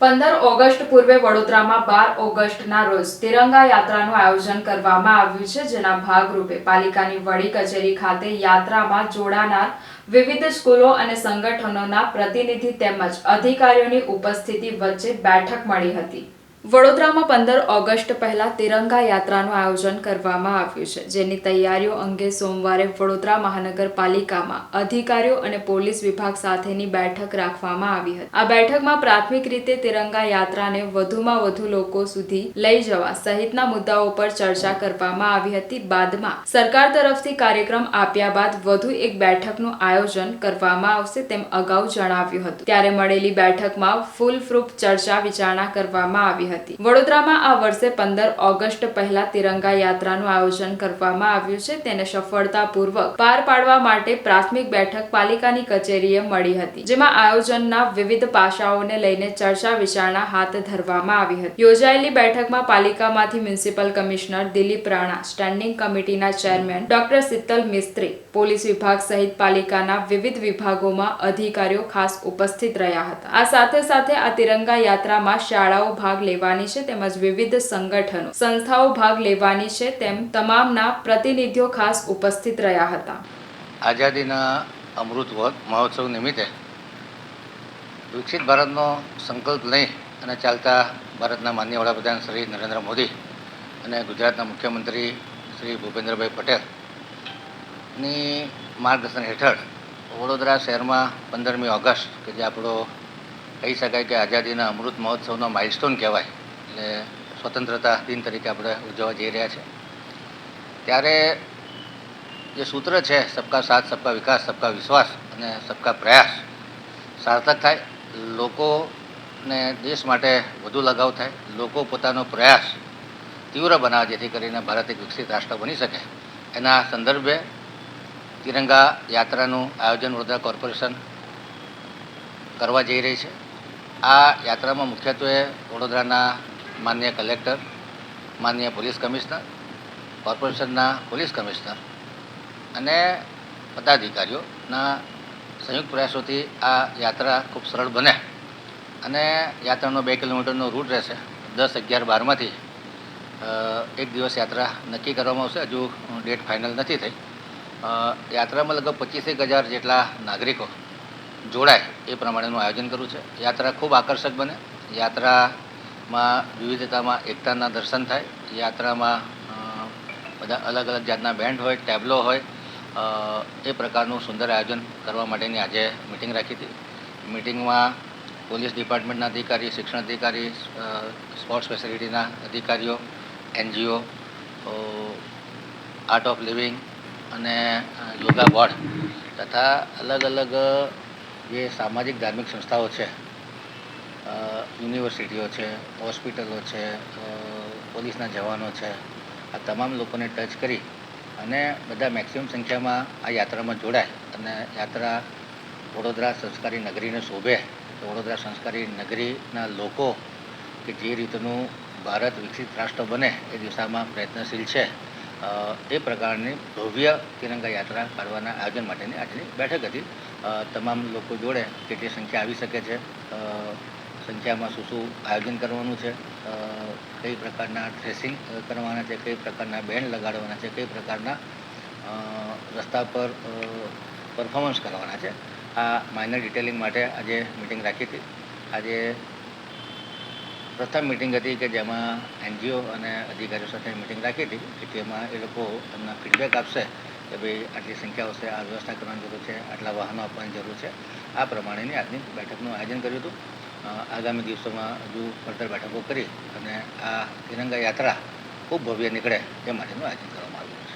પંદર ઓગસ્ટ પૂર્વે વડોદરામાં બાર ઓગસ્ટના રોજ તિરંગા યાત્રાનું આયોજન કરવામાં આવ્યું છે, જેના ભાગરૂપે પાલિકાની વડી કચેરી ખાતે યાત્રામાં જોડાનાર વિવિધ સ્કૂલો અને સંગઠનોના પ્રતિનિધિ તેમજ અધિકારીઓની ઉપસ્થિતિ વચ્ચે બેઠક મળી હતી. વડોદરામાં પંદર ઓગસ્ટ પહેલા તિરંગા યાત્રાનું આયોજન કરવામાં આવ્યું છે, જેની તૈયારીઓ અંગે સોમવારે વડોદરા મહાનગરપાલિકામાં અધિકારીઓ અને પોલીસ વિભાગ સાથેની બેઠક રાખવામાં આવી હતી. આ બેઠકમાં પ્રાથમિક રીતે તિરંગા યાત્રાને વધુમાં વધુ લોકો સુધી લઈ જવા સહિતના મુદ્દાઓ પર ચર્ચા કરવામાં આવી હતી. બાદમાં સરકાર તરફથી કાર્યક્રમ આપ્યા બાદ વધુ એક બેઠકનું આયોજન કરવામાં આવશે તેમ અગાઉ જણાવ્યું હતું. ત્યારે મળેલી બેઠકમાં ફૂલ પ્રૂફ ચર્ચા વિચારણા કરવામાં આવી હતી. વડોદરામાં આ વર્ષે પંદર ઓગસ્ટ પહેલા તિરંગા યાત્રાનું આયોજન કરવામાં આવ્યું છે. તેને સફળતાપૂર્વક પાર પાડવા માટે પ્રાથમિક બેઠક પાલિકાની કચેરીએ મળી હતી, જેમાં આયોજનના વિવિધ પાસાઓને લઈને ચર્ચા વિચારણા હાથ ધરવામાં આવી હતી. યોજાયેલી બેઠકમાં પાલિકામાંથી municipal commissioner Dilip Rana, standing કમિટીના chairman doctor Sheetal Mistry, police વિભાગ સહિત પાલિકાના વિવિધ વિભાગોમાં અધિકારીઓ ખાસ ઉપસ્થિત રહ્યા હતા. આ સાથે સાથે આ તિરંગા યાત્રામાં શાળાઓ ભાગ લેવાની છે તેમજ વિવિધ સંગઠનો, સંસ્થાઓ ભાગ લેવાની છે તેમ તમામના પ્રતિનિધિઓ ખાસ ઉપસ્થિત રહ્યા હતા. આઝાદીના અમૃત મહોત્સવ નિમિત્તે વિકસિત ભારતનો સંકલ્પ લઈ અને ચાલતા ભારતના માન્ય વડાપ્રધાન શ્રી નરેન્દ્ર મોદી અને ગુજરાતના મુખ્યમંત્રી શ્રી ભૂપેન્દ્રભાઈ પટેલની માર્ગદર્શન હેઠળ વડોદરા શહેરમાં પંદરમી ઓગસ્ટ, કે જે આપણો કહી શકાય કે આઝાદીના અમૃત મહોત્સવનો માઇલસ્ટોન કહેવાય. એટલે સ્વતંત્રતા દિન તરીકે આપણે ઉજવવા જઈ રહ્યા છે. ત્યારે જે સૂત્ર છે, સબકા સાથ, સબકા વિકાસ, સબકા વિશ્વાસ અને સબકા પ્રયાસ સાર્થક થાય. લોકોને દેશ માટે વધુ લગાવ થાય. લોકો પોતાનો પ્રયાસ તીવ્ર બનાવે, જેથી કરીને ભારત એક વિકસિત રાષ્ટ્ર બની શકે. એના સંદર્ભે તિરંગા યાત્રાનું આયોજન વડોદરા કોર્પોરેશન કરવા જઈ રહી છે. આ યાત્રામાં મુખ્યત્વે વડોદરાના માન્ય કલેક્ટર, માન્ય પોલીસ કમિશનર, કોર્પોરેશનના પોલીસ કમિશનર અને પદાધિકારીઓના સંયુક્ત પ્રયાસોથી આ યાત્રા ખૂબ સરળ બને અને યાત્રાનો બે કિલોમીટરનો રૂટ રહેશે. દસ અગિયાર બારમાંથી એક દિવસ યાત્રા નક્કી કરવામાં આવશે. હજુ ડેટ ફાઇનલ નથી થઈ. યાત્રામાં લગભગ પચીસેક હજાર જેટલા નાગરિકો જોડાય એ પ્રમાણેનું આયોજન કર્યું છે. યાત્રા ખૂબ આકર્ષક બને. યાત્રામાં વિવિધતામાં એકતાના દર્શન થાય. યાત્રામાં બધા અલગ અલગ જાતના બેન્ડ હોય ટેબલો હોય એ પ્રકારનું સુંદર આયોજન કરવા માટેની આજે મિટિંગ રાખી હતી. મિટિંગમાં પોલીસ ડિપાર્ટમેન્ટના અધિકારી, શિક્ષણ અધિકારી સ્પોર્ટ્સ ફેસિલિટીના અધિકારીઓ, એનજીઓ આર્ટ ઓફ લિવિંગ અને યોગા બોર્ડ તથા અલગ અલગ જે સામાજિક, ધાર્મિક સંસ્થાઓ છે. યુનિવર્સિટીઓ છે, હોસ્પિટલો છે પોલીસના જવાનો છે. આ તમામ લોકોને ટચ કરી અને બધા મેક્સિમમ સંખ્યામાં આ યાત્રામાં જોડાય અને યાત્રા વડોદરા સંસ્કારી નગરીને શોભે. તો વડોદરા સંસ્કારી નગરીના લોકો કે જે રીતનું ભારત વિકસિત રાષ્ટ્ર બને એ દિશામાં પ્રયત્નશીલ છે. એ પ્રકારની ભવ્ય તિરંગા યાત્રા કાઢવાના આયોજન માટેની આજની બેઠક હતી. તમામ લોકો જોડે કેટલી સંખ્યા આવી શકે છે. સંખ્યામાં શું શું આયોજન કરવાનું છે? કઈ પ્રકારના ડ્રેસિંગ કરવાના છે? કઈ પ્રકારના બેન્ડ લગાડવાના છે? કઈ પ્રકારના રસ્તા પર પરફોર્મન્સ કરવાના છે? આ માઇનર ડિટેલિંગ માટે આજે મિટિંગ રાખી હતી. આજે પ્રથમ મિટિંગ હતી કે જેમાં એનજીઓ અને અધિકારીઓ સાથે મિટિંગ રાખી હતી કે તેમાં એ લોકો એમના ફીડબેક આપશે. કે ભાઈ આટલી સંખ્યા હશે આ વ્યવસ્થા કરવાની જરૂર છે, આટલા વાહનો આપવાની જરૂર છે. આ પ્રમાણેની આજની બેઠકનું આયોજન કર્યું હતું. આગામી દિવસોમાં હજુ ફર્ધર બેઠકો કરી અને આ તિરંગા યાત્રા ખૂબ ભવ્ય નીકળે એ માટેનું આયોજન કરવામાં આવ્યું છે.